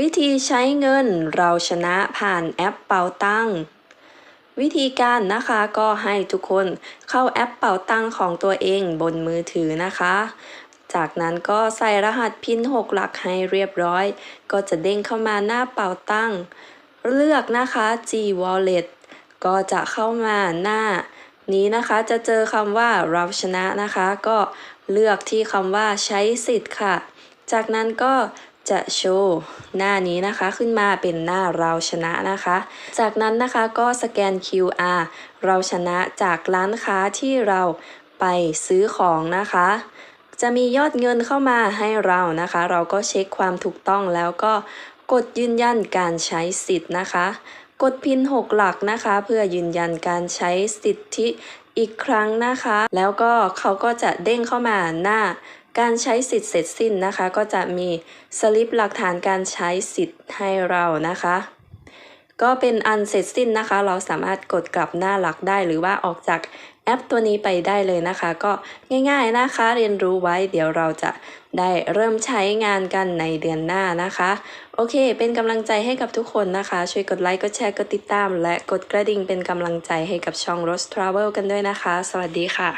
วิธีใช้เงินเราชนะผ่านแอปเป๋าตังวิธีการนะคะก็ให้ทุกคนเข้าแอปเป๋าตังของตัวเองบนมือถือนะคะ จากนั้นก็ใส่รหัสพิน 6 หลักให้เรียบร้อย ก็จะเด้งเข้ามาหน้าเป๋าตังเลือกนะคะ G Wallet ก็จะเข้ามาหน้า นี้นะคะจะเจอคำว่าเราชนะนะคะ ก็เลือกที่คำว่าใช้สิทธิ์ค่ะ จากนั้นก็ จะโชว์หน้านี้นะคะขึ้นมาเป็นหน้าเราชนะนะคะ จากนั้นนะคะก็สแกน QR เราชนะจากร้านค้าที่เราไปซื้อของนะคะ จะมียอดเงินเข้ามาให้เรานะคะ เราก็เช็คความถูกต้องแล้วก็กดยืนยันการใช้สิทธิ์นะคะ กดพิน 6 หลักนะคะ เพื่อยืนยันการใช้สิทธิอีกครั้งนะคะ แล้วก็เขาก็จะเด้งเข้ามาหน้าการใช้สิทธิ์เสร็จสิ้นนะคะ ก็จะมีสลิปหลักฐานการใช้สิทธิ์ให้เรานะคะ ก็เป็นอันเสร็จสิ้นนะคะ เราสามารถกดกลับหน้าหลักได้หรือว่าออกจาก แอปตัวนี้ไปได้เลยนะคะ ก็ง่ายๆนะคะ เรียนรู้ไว้เดี๋ยวเราจะได้เริ่มใช้งานกันในเดือนหน้านะคะ โอเค เป็นกำลังใจให้กับทุกคนนะคะ ช่วยกดไลค์กดแชร์กดติดตาม และกดกระดิ่งเป็นกำลังใจให้กับช่อง Rose Travel กันด้วยนะคะ สวัสดีค่ะ